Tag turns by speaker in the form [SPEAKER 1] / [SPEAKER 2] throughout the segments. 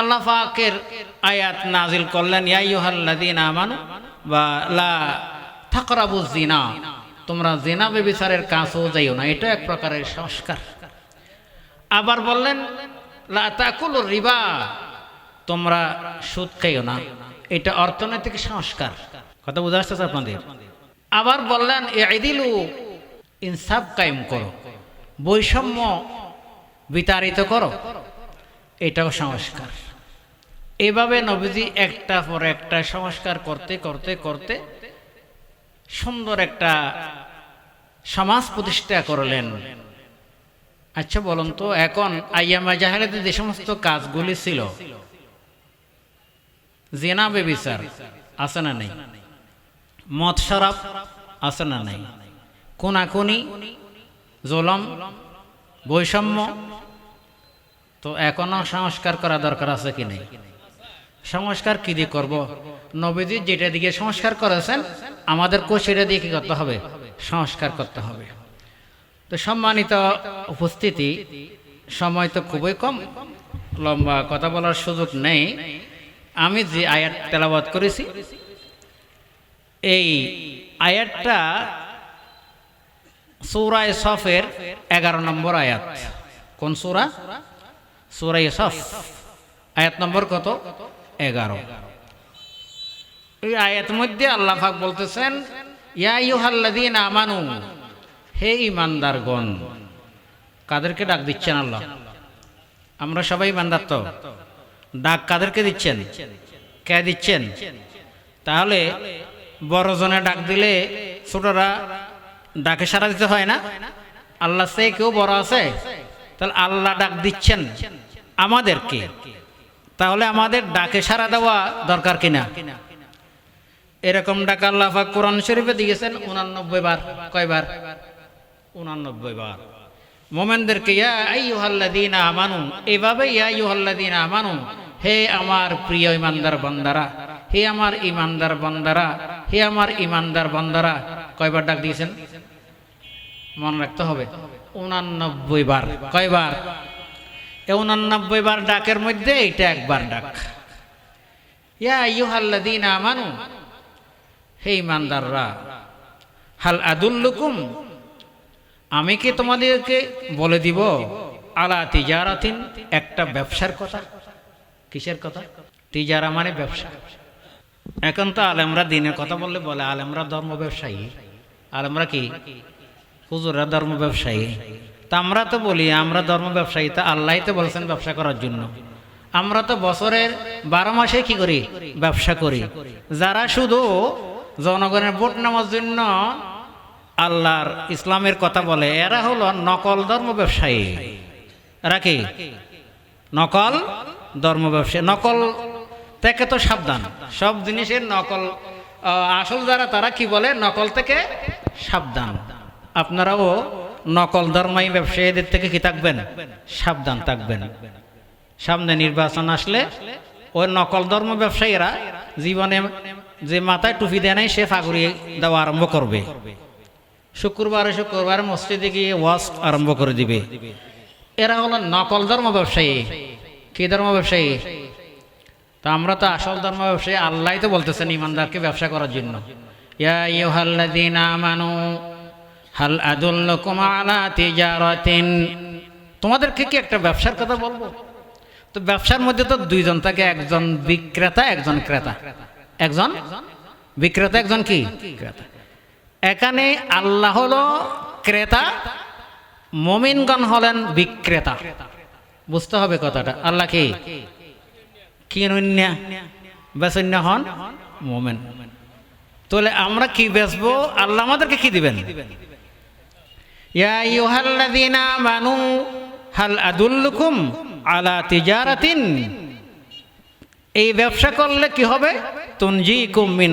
[SPEAKER 1] আল্লাহ পাকের আয়াত নাজিল করলেন ইয়াইয়ুহাল্লাযীনা আমানু, বা লা তাকরাবু জিনা তোমরা জিনা বেবিচারের কাছেও যাইও না, এটা এক প্রকারের সংস্কার। আবার বললেন, লা তাকুলু রিবা। তোমরা সুদ খাইও না, এটা অর্থনৈতিক সংস্কার। কথা বোঝা আসতেছে আপনাদের? আবার বললেন এদিলু ইনসাফ কায়েম করো, বৈষম্য বিতাড়িত করো। এটাও সংস্কার। এভাবে নবীজি একটা পর একটা সংস্কার করতে করতে করতে সুন্দর একটা সমাজ প্রতিষ্ঠা করলেন। আচ্ছা বলুন তো, এখন আইয়ামা জাহালাতে যে সমস্ত কাজগুলি ছিল, জেনা বেবিচার আছে না নেই? মদ শরাব আছে না নেই? কোনাকুনি জোলম, বৈষম্য তো এখনও সংস্কার করা দরকার আছে কি নেই? সংস্কার কি দিয়ে করব? নবীজি যেটা দিকে সংস্কার করেছেন আমাদেরকেও সেটা দিয়ে কি করতে হবে? সংস্কার করতে হবে। তো সম্মানিত উপস্থিতি, সময় তো খুবই কম, লম্বা কথা বলার সুযোগ নেই। আমি যে আয়াত তেলাবাদ করেছি, এই আয়াতটা সৌরায় সফের এগারো নম্বর আয়াত। কোন সৌরা? সৌরাই সফ। আয়াত নম্বর কত? এগারো। এই আয়াত মধ্যে আল্লাহ পাক বলতেছেন, ইয়া ইউহাল্লাদিন আমানু, হে ইমানদারগণ কাদেরকে ডাক দিচ্ছেন আল্লাহ? আমরা সবাই ইমানদার তো। ডাক কাদেরকে দিচ্ছেন? কে দিচ্ছেন? তাহলে বড়জনে ডাক দিলে ছোটরা ডাকে সারা দিতে হয় না? আল্লাহ সে কেউ বড় আছে? তাহলে আল্লাহ ডাক দিচ্ছেন আমাদেরকে। তাহলে আমাদের ডাকে সারা দেওয়া দরকার কিনা? এরকম ডাক আল্লাহ কোরআন শরীফে দিয়েছেন উনানব্বই বার। কয়বার উনানব্বই বার। মোমেনদেরকে, ইয়া আইয়ুহাল্লাযীনা আমানু এভাবে, ইয়া আইয়ুহাল্লাযীনা আমানু হে আমার প্রিয় ইমানদার বান্দারা হে আমার ইমানদার বান্দারা হে আমার ইমানদার বান্দারা কয়বার ডাক দিয়েছেন? মনে রাখতে হবে। উনানব্বই বার। কয়বার এ উনানব্বই বার ডাকের মধ্যে এটা একবার ডাক। ইয়া আইয়ুহাল্লাযীনা আমানু, হে ইমানদাররা, হাল আদুল্লুকুম, আমি কি তোমাদেরকে বলে দিব, আলা তিজারাতিন, একটা ব্যবসার কথা? কিসের কথা? তিজারা মানে ব্যবসা। এখন তো আলেমরা দিনের কথা বললে বলে, আলেমরা ধর্ম ব্যবসায়ী আলেমরা কি? হুজুরা ধর্ম ব্যবসায়ী তা আমরা তো বলি, আমরা ধর্ম ব্যবসায়ী, তা আল্লাহ তো বলছেন ব্যবসা করার জন্য। আমরা তো বছরের বারো মাসে কি করি? ব্যবসা করি। যারা শুধু জনগণের ভোট নেওয়ার জন্য আল্লাহর ইসলামের কথা বলে, এরা হলো নকল ধর্ম ব্যবসায়ী। এরা নকল ধর্ম ব্যবসায়ী। নকল থেকে তো সাবধান। সব জিনিসের নকল আসল যারা, তারা কি বলে? নকল থেকে সাবধান। আপনারাও নকল ধর্মাই ব্যবসায়ীদের থেকে কি থাকবেন? সাবধান থাকবেন। সামনে নির্বাচন আসলে ওই নকল ধর্ম ব্যবসায়ীরা জীবনে যে মাথায় টুপি দেয় নাই, সে ফাগুরি দেওয়া আরম্ভ করবে। শুক্রবারে শুক্রবার মসজিদে গিয়ে ওয়াজ আরম্ভ করে দিবে। এরা হলো নকল ধর্ম ব্যবসায়ী। কি ধর্ম ব্যবসায়ী? তা আমরা তো আসল ধর্ম ব্যবসায়ী আল্লাহ তো বলতেছেন ইমানদারকে ব্যবসা করার জন্য। ইয়া ইউহাল্লাযীনা আমানু হাল আদুল্লুকুম আলা তিজারাতিন। তোমাদেরকে কি একটা ব্যবসার কথা বলব? তো ব্যবসার মধ্যে তো দুইজন থাকে, একজন বিক্রেতা, একজন ক্রেতা। একজন? বিক্রেতা, একজন কি? ক্রেতা। এখানে আল্লাহ হলো ক্রেতা, মমিনগণ হলেন বিক্রেতা। বুঝতে হবে কথাটা। আল্লাহ কি? বেসন্য হন মোমেন। তাহলে আমরা কি বেচবো? আল্লাহ আমাদেরকে কি দিবেন? ইয়া আলা এই ব্যবসা করলে কি হবে? মিন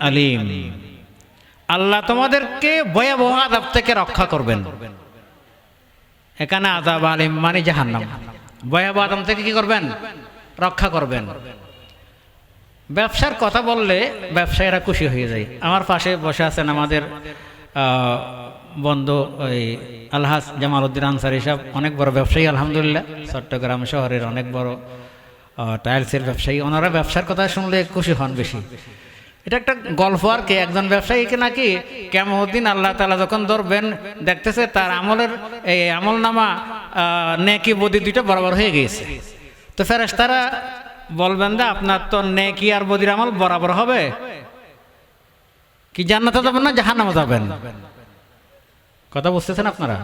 [SPEAKER 1] আলিম। আল্লাহ তোমাদেরকে ভয়াবহ আযাব থেকে রক্ষা করবেন। এখানে আযাব আলিম মানে জাহান্নাম। ভয়াবহ আযাব থেকে কি করবেন? রক্ষা করবেন। ব্যবসার কথা বললে ব্যবসায়ীরা খুশি হয়ে যায়। আমার পাশে বসে আছেন আমাদের বন্ধু, ওই আলহাজ জামাল উদ্দিন আনসারি সাহেব, অনেক বড় ব্যবসায়ী, আলহামদুলিল্লাহ। চট্টগ্রাম শহরের অনেক বড় টাইলসের ব্যবসায়ী। ওনারা ব্যবসার কথা শুনলে খুশি হন বেশি। এটা একটা গল্প আর কি, একজন ব্যবসায়ীকে নাকি কেমন আল্লাহ তালা যখন ধরবেন, দেখতেছে তার আমলের, এই আমল নামা নেকি বদি দুইটা বরাবর হয়ে গিয়েছে। তো ফেরেস তারা বলবেন, দা, আপনার তো নেকি আর বদির আমল বরাবর হবে। কি জান্নাতে যাবেন না জাহান্নামে যাবেন? কথা বুঝতেছেন আপনারা?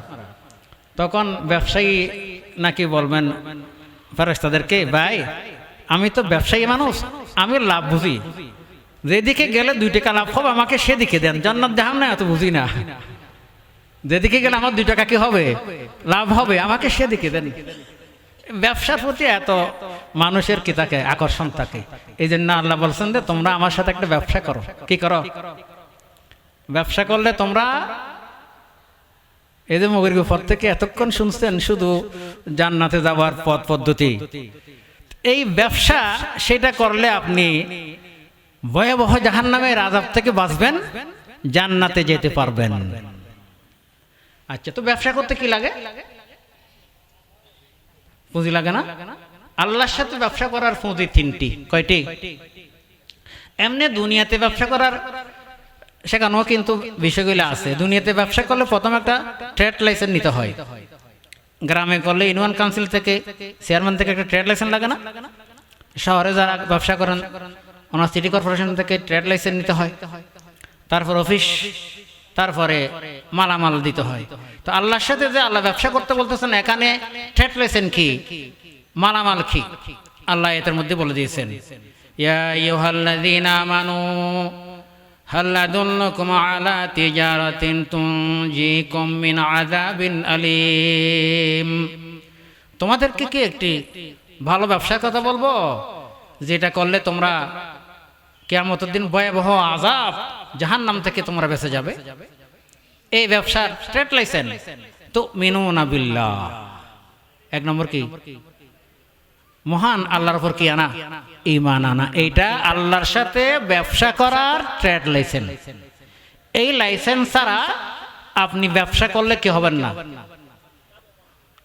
[SPEAKER 1] তখন ব্যবসায়ী নাকি বলবেন ফেরেস্তাদেরকে ভাই, আমি তো ব্যবসায়ী মানুষ, আমি লাভ বুঝি। যেদিকে গেলে দুই টাকা লাভ হবে, আমাকে সেদিকে দেন। জান্নাত, জাহান না এত বুঝি না। যেদিকে গেলে আমার দুই টাকা কি হবে, লাভ হবে, আমাকে সেদিকে দেন। ব্যবসার প্রতি এত মানুষের কি থাকে? আকর্ষণ থাকে। এই জন্য আল্লাহ বলছেন যে, তোমরা আমার সাথে একটা ব্যবসা করো। কি করো? ব্যবসা করলে তোমরা এই যে মগের উপর থেকে এতক্ষণ শুনছেন শুধু জান্নাতে যাওয়ার পথ পদ্ধতি। এই ব্যবসা সেটা করলে আপনি ভয়াবহ জাহান নামের আজাব থেকে বাঁচবেন, জান্নাতে যেতে পারবেন। আচ্ছা তো ব্যবসা করতে কি লাগে? পুঁজি লাগে না? আল্লাহর সাথে ব্যবসা করার পুঁজি তিনটি। কয়টি? এমনি দুনিয়াতে ব্যবসা করার সেখানেও কিন্তু বিষয়গুলো আছে। দুনিয়াতে ব্যবসা করলে প্রথম একটা ট্রেড লাইসেন্স নিতে হয়। গ্রামে করলে ইউনিয়ন কাউন্সিল থেকে চেয়ারম্যান থেকে একটা ট্রেড লাইসেন্স লাগে না? শহরে যারা ব্যবসা করেন, ওনার সিটি কর্পোরেশন থেকে ট্রেড লাইসেন্স নিতে হয়। তারপর অফিস তারপরে মালামাল দিতে হয়। তো আল্লাহর সাথে যে আল্লাহ ব্যবসা করতে বলতেছেন, এখানে ট্রেড লাইসেন্স কি? মালামাল কি? আল্লাহ এদের মধ্যে বলে দিয়েছেন, ইয়া ইউহাল্লাযীনা আমানু هل أدلكم على تجارة تنجيكم من عذاب أليم তোমাদেরকে কি একটি ভালো ব্যবসার কথা বলবো যেটা করলে তোমরা কেয়ামতের দিন ভয়াবহ আজাব জাহান নাম থেকে তোমরা বেঁচে যাবে এই ব্যবসার ট্রেড লাইসেন্স তো মিনু বিল্লাহ এক নম্বর কি মহান আল্লাহর উপর কি আনা? ইমান আনা। এইটা আল্লাহর সাথে ব্যবসা করার ট্রেড লাইসেন্স। এই লাইসেন্স ছাড়া আপনি ব্যবসা করলে কি হবেন না?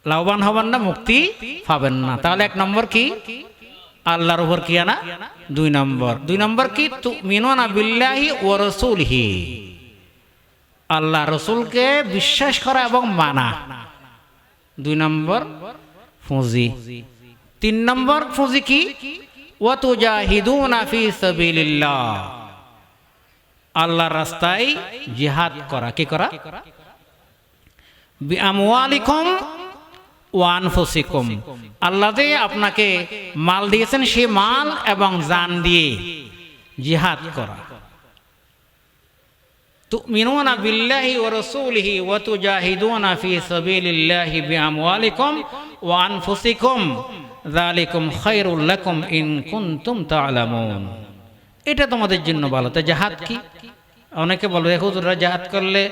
[SPEAKER 1] লাভবান হবেন না, মুক্তি পাবেন না। তাহলে এক নম্বর কি? আল্লাহর উপর কি আনা? দুই নম্বর। দুই নম্বর কি? মিনোনা বিল্লাহি ও রসুলহি। আল্লাহ রসুলকে বিশ্বাস করা এবং মানা। দুই নম্বর ফুঁজি তিন নম্বর ফুঁজি কি? আল্লাহর রাস্তায় জিহাদ করা। কি করা? বিআমওয়ালিকুম ওয়া আনফুসিকুম। আল্লাহ যে আপনাকে মাল দিয়েছেন, সে মাল এবং জান দিয়ে জিহাদ করা। تؤمنون بالله ورسوله وتجاهدون في سبيل الله بأموالكم وأنفسكم ذلكم خير لكم إن كنتم تعلمون এটা তোমাদের জন্য ভালো তো জাহাদ কি অনেকে বলবে হুজুররা জাহাদ করলে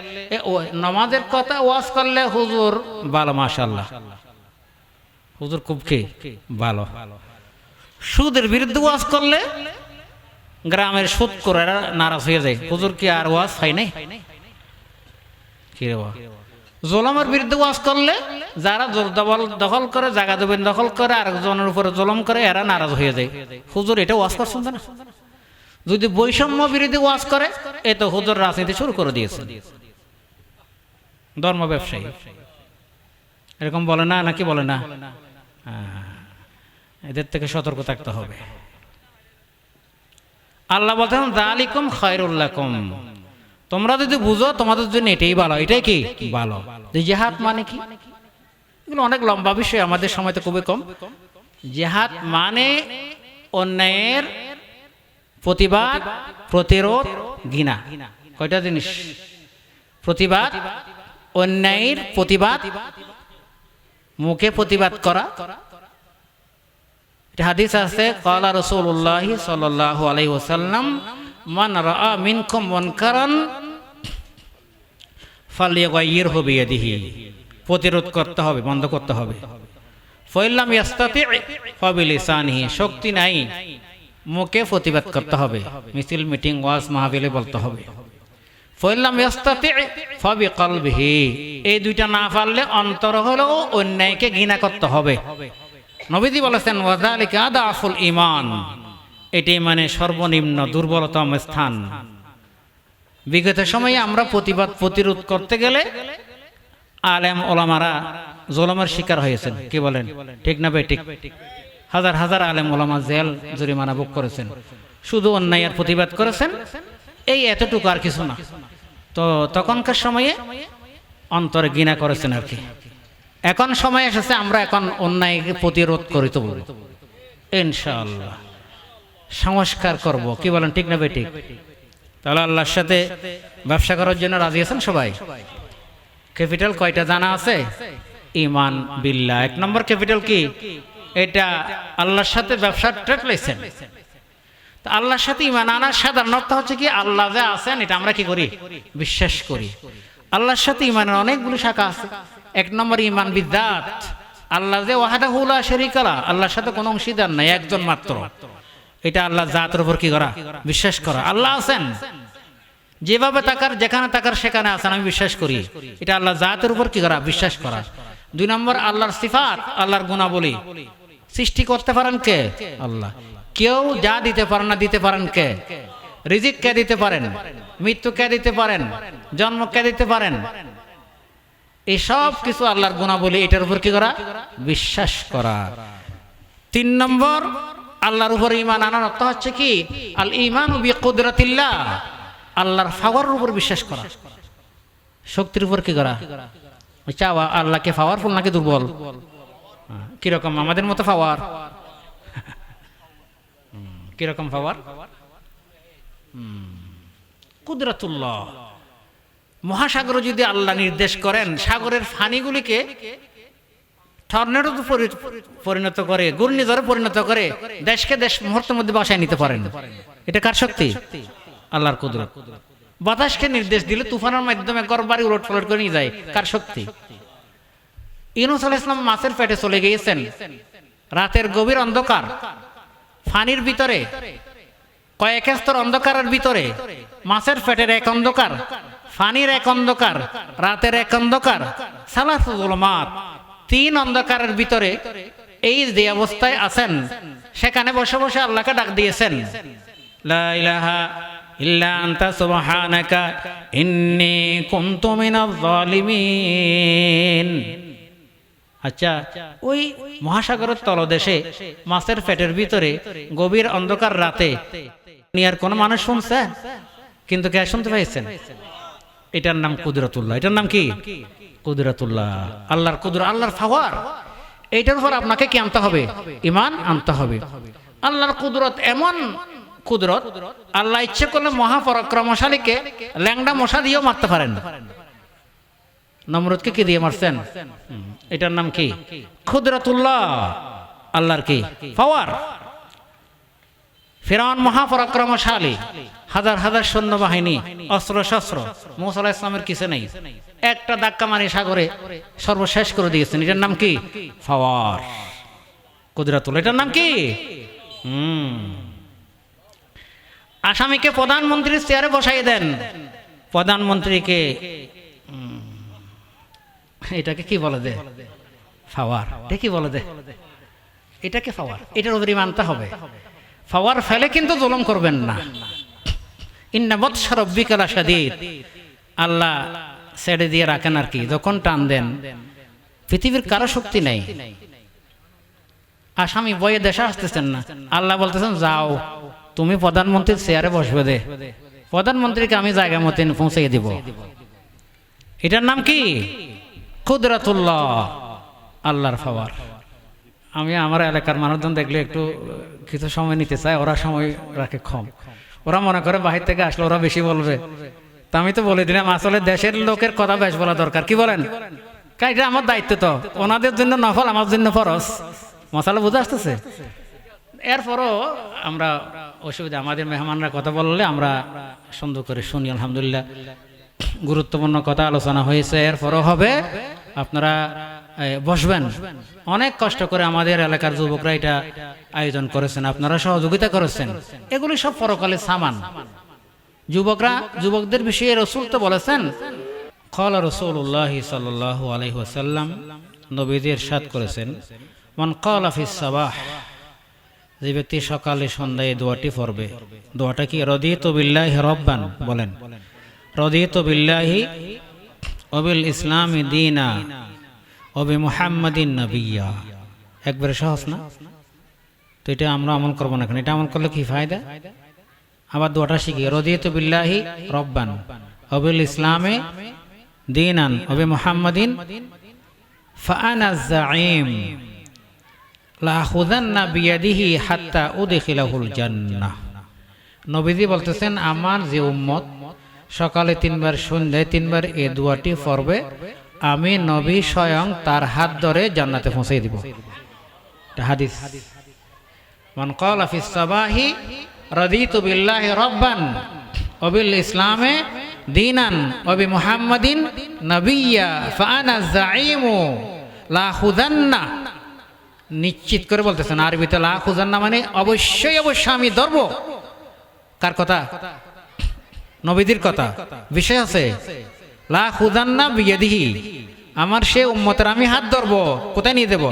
[SPEAKER 1] নমাজের কথা ওয়াজ করলে হুজুর ভালো মাশাল্লাহ হুজুর খুব কি ভালো সুদের বিরুদ্ধে ওয়াজ করলে গ্রামের সুদ করে নারাজ হয়ে যায়। হুজুর কি আর ওয়াজ হয় নাই? কি রে জলমের বিরুদ্ধে ওয়াজ করলে যারা দখল দখল করে, জায়গা দেবেন দখল করে, আরেকজনের উপরে জলম করে, এরা নারাজ হয়ে যায়। হুজুর এটা ওয়াজ করছেন না? যদি বৈষম্য বিরোধী ওয়াজ করে, এ তো হুজুর রাজনীতি শুরু করে দিয়েছে। ধর্ম ব্যবসায়ী। এরকম বলে না, নাকি বলে না? এদের থেকে সতর্ক থাকতে হবে। আল্লাহ বলতেন দালিকুম খয়রুল্লাকুম তোমরা যদি বুঝো, তোমাদের জন্য এটাই ভালো। এটাই কি? ভালো। জেহাদ মানে কি? এগুলো অনেক লম্বা বিষয়, আমাদের সময় তো খুবই কম। জেহাদ মানে অন্যায়ের প্রতিবাদ, প্রতিরোধ, ঘৃণা। কয়টা জিনিস? প্রতিবাদ, অন্যায়ের প্রতিবাদ, মুখে প্রতিবাদ করা হাদিস আছে কলা রসুল্লাহ সাল্লাহ আলাই ওসাল্লাম মান রা মিনকুম মুনকারান ফালিয়াগাইয়ির হবে দিহি প্রতিরোধ করতে হবে, বন্ধ করতে হবে। ফইল্লাম ইয়াস্তাতি ফাবিলিসানিহি, শক্তি নাই, মুখে প্রতিবাদ করতে হবে। মিছিল, মিটিং, ওয়াজ, মাহফিলে বলতে হবে। ফইল্লাম ইয়াস্তাতি ফাবি কলবিহি এই দুইটা না পারলে অন্তর হলেও অন্যায়কে ঘৃণা করতে হবে। নবীজি বলেছেন ওয়াজালিকা আদাফুল ইমান এটি মানে সর্বনিম্ন দুর্বলতম স্থান। বিগত সময়ে আমরা প্রতিবাদ, প্রতিরোধ করতে গেলে আলেম, ওলামারা জোলামের শিকার হয়েছেন। কি বলেন? ঠিক না ঠিক। হাজার হাজার আলেম, ওলামা জেল, জরিমানা ভোগ করেছেন। শুধু অন্যায়ের প্রতিবাদ করেছেন, এই এতটুকু আর কিছু না। তো তখনকার সময়ে অন্তরে ঘৃণা করেছেন আর কি। এখন সময় এসেছে, আমরা এখন অন্যায়কে প্রতিরোধ করি তো বলব। ইনশাআল্লাহ। সংস্কার করব, কি বলেন, ঠিক না বেঠিক তাহলে আল্লাহর সাথে ব্যবসা করার জন্য রাজি আছেন সবাই? ক্যাপিটাল কয়টা জানা আছে? ইমান বিল্লাহ। এক নম্বর ক্যাপিটাল কি? এটা আল্লাহর সাথে ব্যবসার ট্রেড লাইসেন্স। আল্লাহর সাথে ইমান আনার সাধারণ অর্থ হচ্ছে কি, আল্লাহ যে আছেন, এটা আমরা কি করি? বিশ্বাস করি। আল্লাহর সাথে ইমানের অনেকগুলো শাখা আছে। এক নম্বর ইমান বিদ্যাত। আল্লাহ যে ওয়াহাদা হুলা শরিকালা আল্লাহর সাথে কোনো অংশীদার নাই, একজন মাত্র। এটা আল্লাহ জাতের উপর কি করা? বিশ্বাস করা। আল্লাহ আছেন। যেভাবে তাকার, যেখানে তাকার, সেখানে আছেন, আমি বিশ্বাস করি। এটা আল্লাহ জাতের উপর কি করা? বিশ্বাস করা। দুই নম্বর, আল্লাহর সিফাত, আল্লাহর গুণাবলী। সৃষ্টি করতে পারেন কে? আল্লাহ। কেউ যা দিতে পারেন না, দিতে পারেন কে? রিজিক কে দিতে পারেন? মৃত্যু কে দিতে পারেন? জন্ম কে দিতে পারেন? এই সব কিছু আল্লাহর গুণাবলী, এটার উপর কি করা? বিশ্বাস করা। তিন নম্বর, আল্লাহর উপর ইমান আনার অর্থ হচ্ছে কি? আল ইমান আল্লাহর ফাওয়ারের উপর বিশ্বাস করা। শক্তির উপর কি করা? চাওয়া আল্লাহকে পাওয়ারফুল নাকি দুর্বল? কীরকম আমাদের মতো পাওয়ার কীরকম পাওয়ার কুদরাতুল্লাহ। মহাসাগর যদি আল্লাহ নির্দেশ করেন, সাগরের ফানিগুলিকে টর্নেডো পরিণত করে, ঘূর্ণিঝড়ে পরিণত করে দেশকে দেশ মুহূর্তের মধ্যে বাসায় নিতে পারেন। এটা কার শক্তি? আল্লাহর কুদরত। বাতাসকে নির্দেশ দিলে তুফানের মাধ্যমে গড়বাড়ি উলট ফলট করে নিয়ে যায়। কার শক্তি? ইউনুস আল ইসলাম মাছের পেটে চলে গিয়েছেন। রাতের গভীর অন্ধকার। ফানির ভিতরে, কয়েক স্তর অন্ধকারের ভিতরে মাছের পেটের এক অন্ধকার। ফানির এক অন্ধকার, রাতের এক অন্ধকার সালাসুলমাত তিন অন্ধকারের ভিতরে এই যে অবস্থায় আছেন, সেখানে বসে বসে আল্লাহকে ডাক দিয়েছেন। লা ইলাহা ইল্লা আনতা সুবহানাকা, ইন্নী কুনতু মিনাজ আচ্ছা ওই মহাসাগরের তলদেশে, মাছের পেটের ভিতরে, গভীর অন্ধকার রাতে আর কোন মানুষ শুনছে? কিন্তু কে শুনতে পাইছেন এটার নাম কুদরতুল্লাহ। এটার নাম কি? কুদরতুল্লাহ। আল্লাহর কুদর আল্লাহর ফাওয়ার। এইটার উপর আপনাকে কি আনতে হবে? ইমান আনতে হবে। আল্লাহর কুদরত এমন কুদরত, আল্লাহ ইচ্ছে করলে মহাপরাক্রমশালীকে ল্যাংডা মশা দিয়েও মারতে পারেন। নমরুদকে কি দিয়ে মারছেন? এটার নাম কি? ক্ষুদ্রাতুল্লাহ আল্লাহর কি? পাওয়ার ফেরাউন মহাপরাক্রমশালী, হাজার হাজার সৈন্যবাহিনী অস্ত্র শস্ত্র মোসাল্লাহ ইসলামের কিছু নেই। একটা ধাক্কা মারি সাগরে, সর্বশেষ করে দিয়েছেন। এটার নাম কি? পাওয়ার কুদরাতুল্লাহ এটার নাম কি? হুম। আসামিকে প্রধানমন্ত্রীর চেয়ারে বসাই দেন। প্রধানমন্ত্রীকে এটাকে কি বলে দে ফাওয়ার। এটা কি বলে দে এটাকে ফাওয়ার। এটার উপরে মানতে হবে। ফাওয়ার ফেলে কিন্তু জুলুম করবেন না। ইন্নাবত সরব্বিকালা সাদিদ আল্লাহ ছেড়ে দিয়ে রাখেন আর কি, যখন টান দেন। পৃথিবীর কারও শক্তি নেই। আসামি বয়ে দেশে আসতেছেন না। আল্লাহ বলতেছেন, যাও, তুমি প্রধানমন্ত্রীর চেয়ারে বসবে দে। প্রধানমন্ত্রীকে আমি জায়গা মতন পৌঁছে দিব। এটার নাম কি? কুদরাতুল্লাহ, আল্লাহর ফাওয়ার আমি আমার এলাকার মানুষজন দেখলে একটু কিছু সময় নিতে চাই ওরা সময় রাখে কম। ওরা মনে করে বাহির থেকে আসলে ওরা বেশি বলবে। তা আমি তো বলে দিলাম, আসলে দেশের লোকের কথা বেশ বলা দরকার। কি বলেন? এটা আমার দায়িত্ব তো। ওনাদের জন্য নফল, আমার জন্য ফরস মশালা বুঝে আসতেছে? এরপরও আমরা অসুবিধা, আমাদের মেহমানরা কথা বললে আমরা সুন্দর করে শুনি, আলহামদুলিল্লাহ। গুরুত্বপূর্ণ কথা আলোচনা হয়েছে। এরপরও হবে, আপনারা বসবেন। অনেক কষ্ট করে আমাদের এলাকার যুবকরা এটা আয়োজন করেছেন, আপনারা সহযোগিতা করেছেন। এগুলি সব পরকালের সামান। যুবকরা, যুবকদের বিষয়ে রসুল তো বলেছেন খল রসুল্লাহ সাল্লাহ আলহিহাসাল্লাম নবীদের সাদ করেছেন, মান কলাফিস সাবাহ যে ব্যক্তি সকালে সন্ধ্যায় দোয়াটি পড়বে। দোয়াটা কি, রদিত বিল্লাহি রব্বান বলেন। রদিত বিল্লাহি অবিল ইসলামী দিনা অবি মুহাম্মাদিন নবিয়া। একবারে সহজ না? তো এটা আমরা আমল করব না কেন? এটা আমল করলে কি ফায়দা? আবার দোয়াটা শিখি। রদিত বিল্লাহি রব্বান। অবিল ইসলামে দিনান। অবি মুহাম্মাদিন। ফাআনা জাইম লাহুদান্না বিয়াদিহি হাত্তা উদখিলাহুল জান্নাহ। নবীজি বলতেছেন, আমার যে উম্মত সকালে তিনবার সন্ধ্যায় তিনবার এ দুয়াটি পড়বে আমি নবী স্বয়ং তার হাত ধরে জান্নাতে পৌঁছে দিব। হাদিস। মান ক্বালা ফিস সাবাহি, রাদিতু বিল্লাহি রাব্বান, ওয়া বিল ইসলামে দীনান, ওয়া বি মুহাম্মাদিন নাবিয়্যা ফাআনা যাঈমু, লা খুদান্না নিশ্চিত করে বলতেছেন, আরবিতে লা খুজান্না মানে অবশ্যই অবশ্যই আমি ধরবো। কার কথা? নবীদের কথা। বিষয় আছে। লা আমার সে উম্মতের আমি হাত ধরবো, কোথায় নিয়ে দেব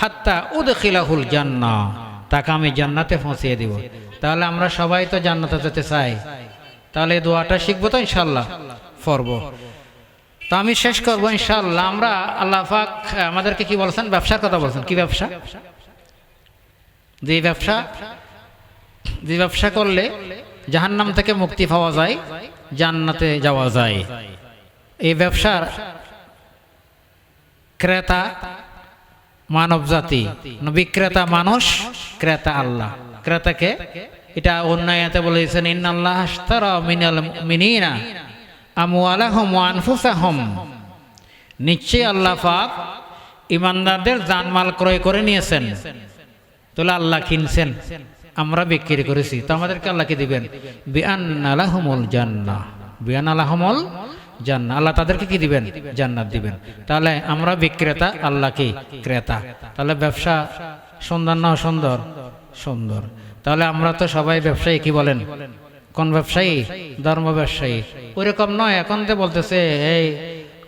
[SPEAKER 1] হাত্তা উদখিলাহুল জান্নাহ তাকে আমি জান্নাতে পৌঁছিয়ে দিব। তাহলে আমরা সবাই তো জান্নাতে যেতে চাই। তাহলে দোয়াটা শিখব তো ইনশাল্লাহ পড়ব। তো আমি শেষ করব ইনশাল্লাহ আমরা আল্লাহ পাক আমাদেরকে কি বলছেন? ব্যবসার কথা বলছেন। কি ব্যবসা? যে ব্যবসা যে ব্যবসা করলে জাহান্নাম থেকে মুক্তি পাওয়া যায়, জান্নাতে যাওয়া যায়। এই ব্যবসার ক্রেতা মানব জাতি। বিক্রেতা মানুষ, ক্রেতা আল্লাহ। ক্রেতাকে এটা অন্যায়তে বলেছেন ইন্নাল্লাহ আশতারা নিশ্চয়ই আল্লাহ ইমানদারদের জানমাল ক্রয় করে নিয়েছেন। তাহলে আল্লাহ কিনছেন, আমরা বিক্রি করেছি। তো আমাদেরকে আল্লাহ কি দিবেন? বিআন আলাহমুল জান্নাহ। বিআন আলাহমুল জান্নাহ আল্লাহ তাদেরকে কি দিবেন? জান্নাত দিবেন। তাহলে আমরা বিক্রেতা আল্লাহ কি ক্রেতা। তাহলে ব্যবসা সুন্দর না সুন্দর সুন্দর। তাহলে আমরা তো সবাই ব্যবসায়ী, কি বলেন? কোন ব্যবসায়ী? ধর্ম ব্যবসায়ী। ওইরকম নয়, এখন তো বলতেছে, এই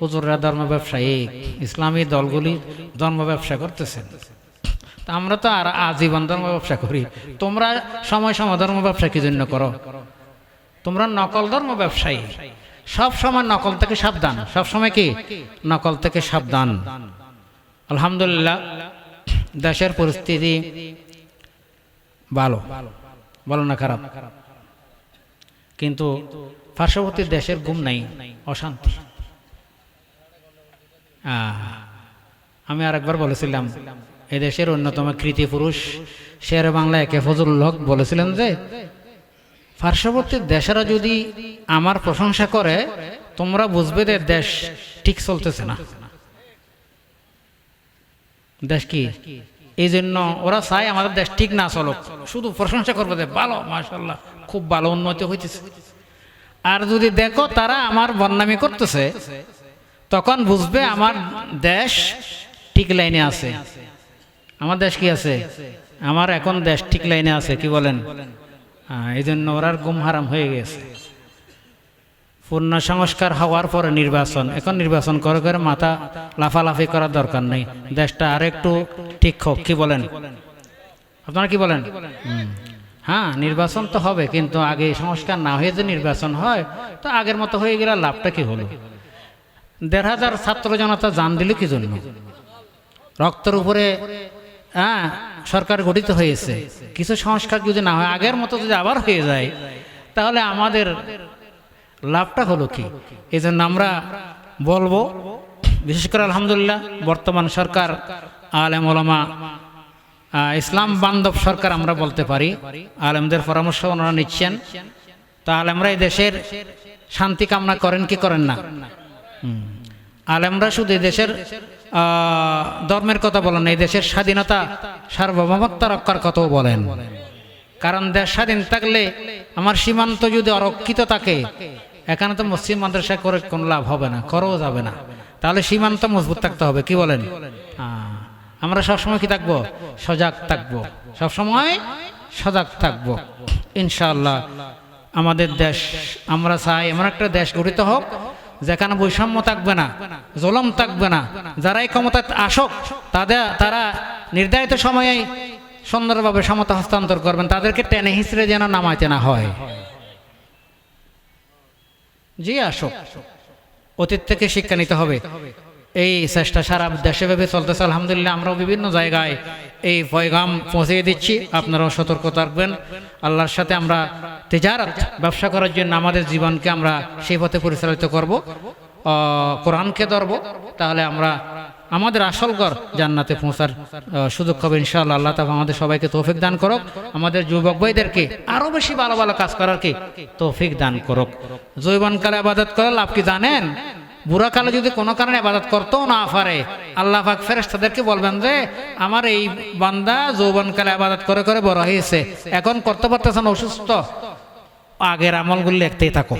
[SPEAKER 1] হুজুররা ধর্ম ব্যবসায়ী, ইসলামী দলগুলি ধর্ম ব্যবসা করতেছেন আমরা তো আর আজীবন ধর্ম ব্যবসা করি। তোমরা সময় সময় ধর্ম ব্যবসা কি জন্য করো? তোমরা নকল ধর্ম ব্যবসায়ী। সব সময় নকল থেকে সাবধান। সব সময় কি? নকল থেকে সাবধান। আলহামদুলিল্লাহ, দেশের পরিস্থিতি ভালো। ভালো না খারাপ। কিন্তু পার্শ্ববর্তী দেশের ঘুম নাই, অশান্তি। আমি আরেকবার বলেছিলাম, এ দেশের অন্যতম কৃতি পুরুষ শের বাংলা একে ফজলুল হক বলেছিলেন যে পার্শ্ববর্তী দেশেরা যদি আমার প্রশংসা করে, তোমরা বুঝবে যে দেশ ঠিক চলতেছে না। দেশ কি? এই জন্য ওরা চায় আমাদের দেশ ঠিক না চলুক। শুধু প্রশংসা করবে যে, ভালো মাশাল্লাহ খুব ভালো উন্নতি হইতেছে। আর যদি দেখো তারা আমার বদনামি করতেছে, তখন বুঝবে আমার দেশ ঠিক লাইনে আছে। আমার দেশ কি আছে? আমার এখন দেশ ঠিক লাইনে আছে, কি বলেন? এই জন্য ওরার গুম হারাম হয়ে গেছে। পূর্ণ সংস্কার হওয়ার পরে নির্বাচন, এখন নির্বাচন করে করে মাথা লাফালাফি করার দরকার নেই। দেশটা আর একটু ঠিক হোক, কি বলেন? আপনারা কি বলেন? হ্যাঁ নির্বাচন তো হবে, কিন্তু আগে সংস্কার না হয়ে যে নির্বাচন হয়, তো আগের মতো হয়ে গেলে লাভটা কি হলো? দেড় হাজার ছাত্র জনতা জান দিল কি জন্য? রক্তের উপরে হ্যাঁ সরকার গঠিত হয়েছে। কিছু সংস্কার যদি না হয়, আগের মতো যদি আবার হয়ে যায়, তাহলে আমাদের লাভটা হলো কি? এই জন্য আমরা বলব, বিশেষ করে আলহামদুলিল্লাহ, বর্তমান সরকার, আলেম ওলামা ইসলাম বান্ধব সরকার আমরা বলতে পারি। আলেমদের পরামর্শ ওনারা নিচ্ছেন। তা আলেমরা এই দেশের শান্তি কামনা করেন কি করেন না? আলেমরা শুধু এই দেশের ধর্মের কথা বলেন এই দেশের স্বাধীনতা সার্বভৌমত্ব রক্ষার কথাও বলেন। কারণ দেশ স্বাধীন থাকলে আমার সীমান্ত যদি অরক্ষিত থাকে, এখানে তো মুসলিম মাদ্রাসা করে কোনো লাভ হবে না, করেও যাবে না। তাহলে সীমান্ত মজবুত থাকতে হবে, কি বলেন? আমরা সবসময় কি থাকব? সজাগ থাকব। সবসময় সজাগ থাকব। ইনশাআল্লাহ, আমাদের দেশ, আমরা চাই এমন একটা দেশ গঠিত হোক যেখানে বৈষম্য থাকবে না, জলম থাকবে না, যারাই ক্ষমতা আসক, তাদের, তারা নির্ধারিত সময়ে সুন্দরভাবে সমতা হস্তান্তর করবেন। তাদেরকে টেনে হিসড়ে যেন নামাইতে না হয়। যে আসক। অতীত থেকে শিক্ষা নিতে হবে। এই চেষ্টা সারা দেশে ভেবে চলতেছে, আলহামদুলিল্লাহ, আমরাও বিভিন্ন জায়গায় এই পয়গাম পৌঁছে দিচ্ছি। আপনারাও সতর্ক থাকবেন। আল্লাহর সাথে আমরা তেজারত, ব্যবসা করার জন্য আমাদের জীবনকে আমরা সেই পথে পরিচালিত করব কোরআনকে ধরব, তাহলে আমরা আমাদের আসল ঘর জান্নাতে পৌঁছার সুযোগ হবে ইনশাআল্লাহ। আল্লাহ তালা আমাদের সবাইকে তৌফিক দান করুক, আমাদের যুবক ভাইদেরকে আরও বেশি ভালো ভালো কাজ করার কি তৌফিক দান করুক। জৈবনকালে আবাদত করে লাভ কি জানেন? বুড়া কালে যদি কোনো কারণে আবাদত করতো না পারে, আল্লাহ পাক ফেরেশতাদেরকে বলবেন যে, আমার এই বান্দা যৌবনকালে আবাদত করে করে বড় হয়েছে, এখন করতে পারতেছেন অসুস্থ। আগের আমলগুলি লিখতেই থাকো।